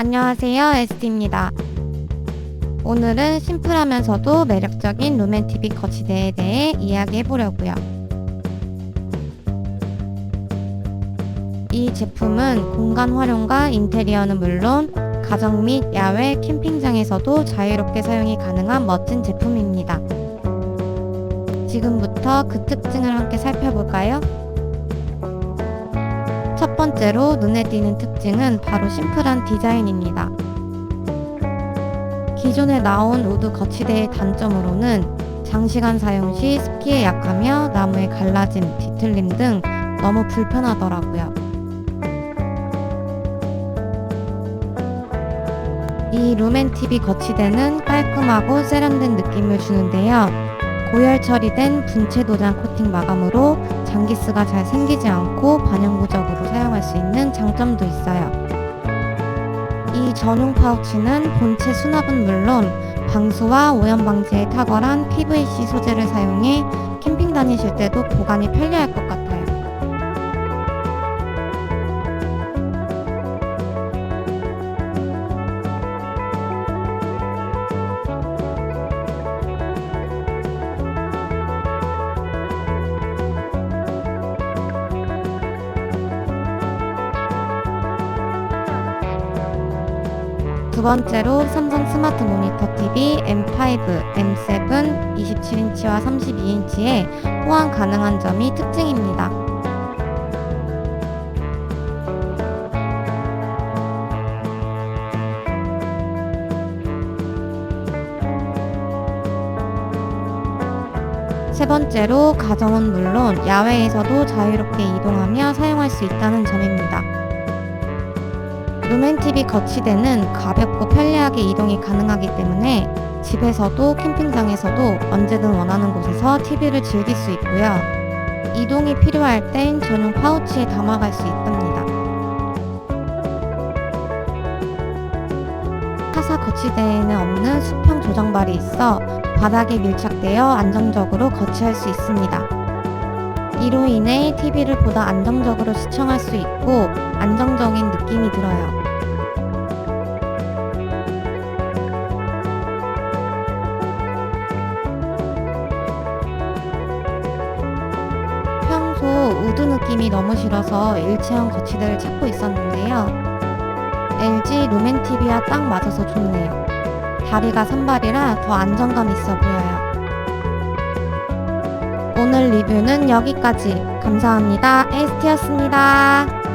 안녕하세요, 에스티입니다. 오늘은 심플하면서도 매력적인 TV 거치대에 대해 이야기해 보려고요. 이 제품은 공간 활용과 인테리어는 물론 가정 및 야외 캠핑장에서도 자유롭게 사용이 가능한 멋진 제품입니다. 지금부터 그 특징을 함께 살펴볼까요? 첫 번째로 눈에 띄는 특징은 바로 심플한 디자인입니다. 기존에 나온 우드 거치대의 단점으로는 장시간 사용 시 습기에 약하며 나무의 갈라짐, 뒤틀림 등 너무 불편하더라고요. 이 루멘 TV 거치대는 깔끔하고 세련된 느낌을 주는데요. 고열 처리된 분체 도장 코팅 마감으로 장기스가 잘 생기지 않고 반영구적으로 사용할 수 있는 장점도 있어요. 이 전용 파우치는 본체 수납은 물론 방수와 오염 방지에 탁월한 PVC 소재를 사용해 캠핑 다니실 때도 보관이 편리할 것 같아요. 두 번째로 삼성 스마트 모니터 TV M5, M7 27인치와 32인치에 호환 가능한 점이 특징입니다. 세 번째로 가정은 물론 야외에서도 자유롭게 이동하며 사용할 수 있다는 점입니다. 루멘 TV 거치대는 가볍고 편리하게 이동이 가능하기 때문에 집에서도 캠핑장에서도 언제든 원하는 곳에서 TV를 즐길 수 있고요. 이동이 필요할 땐 전용 파우치에 담아갈 수 있답니다. 타사 거치대에는 없는 수평 조정발이 있어 바닥에 밀착되어 안정적으로 거치할 수 있습니다. 이로 인해 TV를 보다 안정적으로 시청할 수 있고 안정적인 느낌이 들어요. 평소 우드 느낌이 너무 싫어서 일체형 거치대를 찾고 있었는데요. LG 루멘 TV와 딱 맞아서 좋네요. 다리가 산발이라 더 안정감 있어 보여요. 오늘 리뷰는 여기까지. 감사합니다. 에스티였습니다.